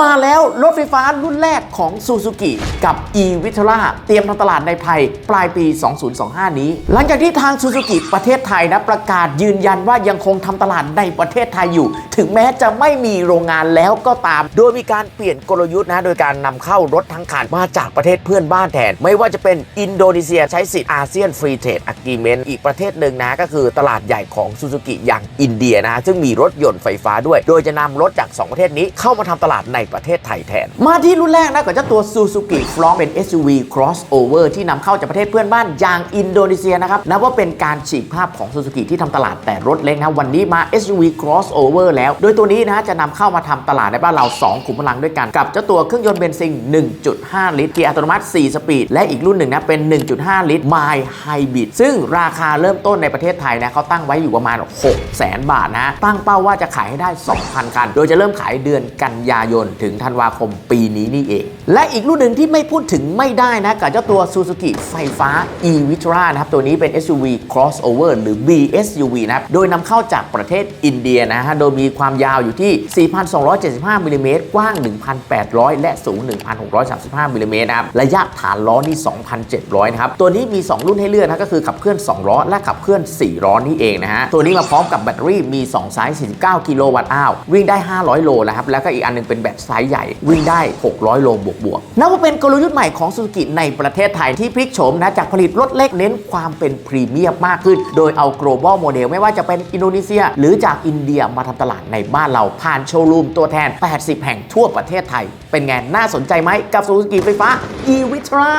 มาแล้วรถไฟฟ้ารุ่นแรกของ Suzuki กับ e v i t a r a เตรียมทำตลาดในไทยปลายปี 2025 นี้ หลังจากที่ทาง Suzuki ประเทศไทยนะประกาศยืนยันว่ายังคงทำตลาดในประเทศไทยอยู่ ถึงแม้จะไม่มีโรงงานแล้วก็ตาม โดยมีการเปลี่ยนกลยุทธ์นะโดยการนำเข้ารถทั้งคันมาจากประเทศเพื่อนบ้านแทน ไม่ว่าจะเป็นอินโดนีเซียใช้สิทธิ์อาเซียนฟรีเทรดอะกีเมนอีกประเทศหนึ่งนะก็คือตลาดใหญ่ของ Suzuki อย่างอินเดียนะซึ่งมีรถยนต์ไฟฟ้าด้วย โดยจะนำรถจาก 2 ประเทศนี้เข้ามาทำตลาดในประเทศไทยแทน มาที่รุ่นแรกนะกับเจ้าตัว Suzuki f r o n t เป็น SUV crossover ที่นำเข้าจากประเทศเพื่อนบ้านอย่างอินโดนีเซียนะครับนับว่าเป็นการฉีกภาพของ Suzuki ที่ทำตลาดแต่รถเล็กนะวันนี้มา SUV crossover แล้ว โดยตัวนี้นะจะนำเข้ามาทำตลาดในบ้านเรา 2 ขุมพลังด้วยกัน กับเจ้าตัวเครื่องยนต์เบนซิน 1.5 ลิตรเกียร์อัตโนมัติ 4 สปีด และอีกรุ่นหนึ่งนะเป็น 1.5 ลิตร My Hybrid ซึ่งราคาเริ่มต้นในประเทศไทยนะเขาตั้งไว้อยู่ประมาณ 6 0 0 0 0บาทนะตั้งเป้าว่าจะขายให้ได้ 2,000 คัน โดยจะเริ่มขายเดือนกันยายนถึงธันวาคมปีนี้นี่เอง และอีกรุ่นหนึ่งที่ไม่พูดถึงไม่ได้นะกับเจ้าตัว Suzuki ไฟฟ้า e v i t r a นะครับ ตัวนี้เป็น SUV crossover หรือ BSUV นะครับ โดยนำเข้าจากประเทศอินเดียนะฮะ โดยมีความยาวอยู่ที่ 4,275มิลลิเมตรกว้าง 1,800 และสูง 1,635มิลลิเมตรนะครับ ระยะฐานล้อนี่ 2,700 นะครับ ตัวนี้มี 2 รุ่นให้เลือกนะก็คือขับเคลื่อน 2 ล้อ และขับเคลื่อน 4 ล้อนี่เองนะฮะ ตัวนี้มาพร้อมกับแบตเตอรี่มี2ไซส์49 กิโลวัตต์อ้าววิ่งได้ 500 โลนะครับ แล้วก็อีกอันนึงเป็นแบตไซส์ใหญ่วิ่งได้ 600 โลบวกบวกนับว่าเป็นกลยุทธ์ใหม่ของซูซูกิในประเทศไทยที่พลิกโฉมนะจากผลิตรถเล็กเน้นความเป็นพรีเมียมมากขึ้น โดยเอา global model ไม่ว่าจะเป็นอินโดนีเซีย หรือจากอินเดียมาทำตลาดในบ้านเราผ่านโชว์รูมตัวแทน 80 แห่งทั่วประเทศไทย เป็นไงน่าสนใจไหมกับซูซูกิไฟฟ้า e v i t r a